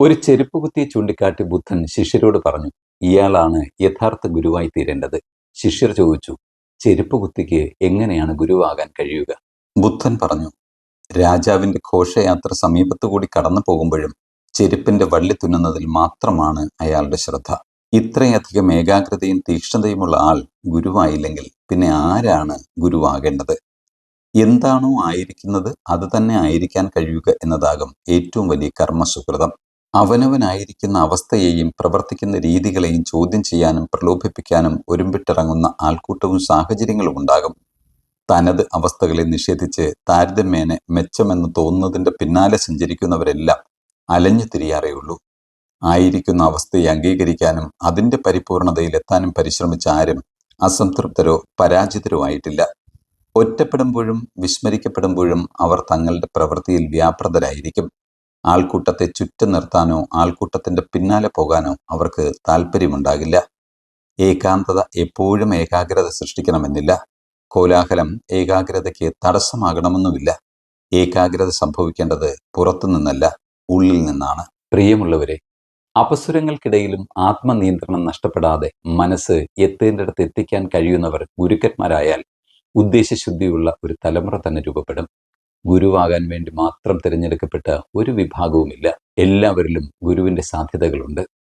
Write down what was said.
ഒരു ചെരുപ്പ് കുത്തിയെ ചൂണ്ടിക്കാട്ടി ബുദ്ധൻ ശിഷ്യരോട് പറഞ്ഞു ഇയാളാണ് യഥാർത്ഥ ഗുരുവായി തീരേണ്ടത്. ശിഷ്യർ ചോദിച്ചു ചെരുപ്പ് കുത്തിക്ക് എങ്ങനെയാണ് ഗുരുവാകാൻ കഴിയുക? ബുദ്ധൻ പറഞ്ഞു രാജാവിന്റെ ഘോഷയാത്ര സമീപത്തുകൂടി കടന്നു പോകുമ്പോഴും ചെരുപ്പിന്റെ വള്ളി തുന്നുന്നതിൽ മാത്രമാണ് അയാളുടെ ശ്രദ്ധ. ഇത്രയധികം ഏകാഗ്രതയും തീക്ഷ്ണതയുമുള്ള ആൾ ഗുരുവായില്ലെങ്കിൽ പിന്നെ ആരാണ് ഗുരുവാകേണ്ടത്? എന്താണോ ആയിരിക്കുന്നത് അത് തന്നെ ആയിരിക്കാൻ കഴിയുക എന്നതാകും ഏറ്റവും വലിയ കർമ്മസുഹൃതം അവനവനായിരിക്കുന്ന അവസ്ഥയെയും പ്രവർത്തിക്കുന്ന രീതികളെയും ചോദ്യം ചെയ്യാനും പ്രലോഭിപ്പിക്കാനും ഒരുമ്പിട്ടിറങ്ങുന്ന ആൾക്കൂട്ടവും സാഹചര്യങ്ങളും ഉണ്ടാകും. തനത് അവസ്ഥകളെ നിഷേധിച്ച് താരതമ്യേന മെച്ചമെന്ന് തോന്നുന്നതിന്റെ പിന്നാലെ സഞ്ചരിക്കുന്നവരെല്ലാം അലഞ്ഞു തിരിയാറേയുള്ളൂ. ആയിരിക്കുന്ന അവസ്ഥയെ അംഗീകരിക്കാനും അതിന്റെ പരിപൂർണതയിലെത്താനും പരിശ്രമിച്ച ആരും അസംതൃപ്തരോ പരാജിതരോ ആയിട്ടില്ല. ഒറ്റപ്പെടുമ്പോഴും വിസ്മരിക്കപ്പെടുമ്പോഴും അവർ തങ്ങളുടെ പ്രവൃത്തിയിൽ വ്യാപൃതരായിരിക്കും ആൾക്കൂട്ടത്തെ ചുറ്റും നിർത്താനോ ആൾക്കൂട്ടത്തിന്റെ പിന്നാലെ പോകാനോ അവർക്ക് താല്പര്യമുണ്ടാകില്ല ഏകാന്തത എപ്പോഴും ഏകാഗ്രത സൃഷ്ടിക്കണമെന്നില്ല. കോലാഹലം ഏകാഗ്രതയ്ക്ക് തടസ്സമാകണമെന്നുമില്ല. ഏകാഗ്രത സംഭവിക്കേണ്ടത് പുറത്തു നിന്നല്ല ഉള്ളിൽ നിന്നാണ്. പ്രിയമുള്ളവരെ അപസ്വരങ്ങൾക്കിടയിലും ആത്മനിയന്ത്രണം നഷ്ടപ്പെടാതെ മനസ്സ് എത്തേണ്ടിടത്ത് എത്തിക്കാൻ കഴിയുന്നവർ ഗുരുക്കന്മാരായാൽ ഉദ്ദേശശുദ്ധിയുള്ള ഒരു തലമുറ തന്നെ രൂപപ്പെടും. ഗുരുവാകാൻ വേണ്ടി മാത്രം തിരഞ്ഞെടുക്കപ്പെട്ട ഒരു വിഭാഗവുമില്ല. എല്ലാവരിലും ഗുരുവിന്റെ സാധ്യതകളുണ്ട്.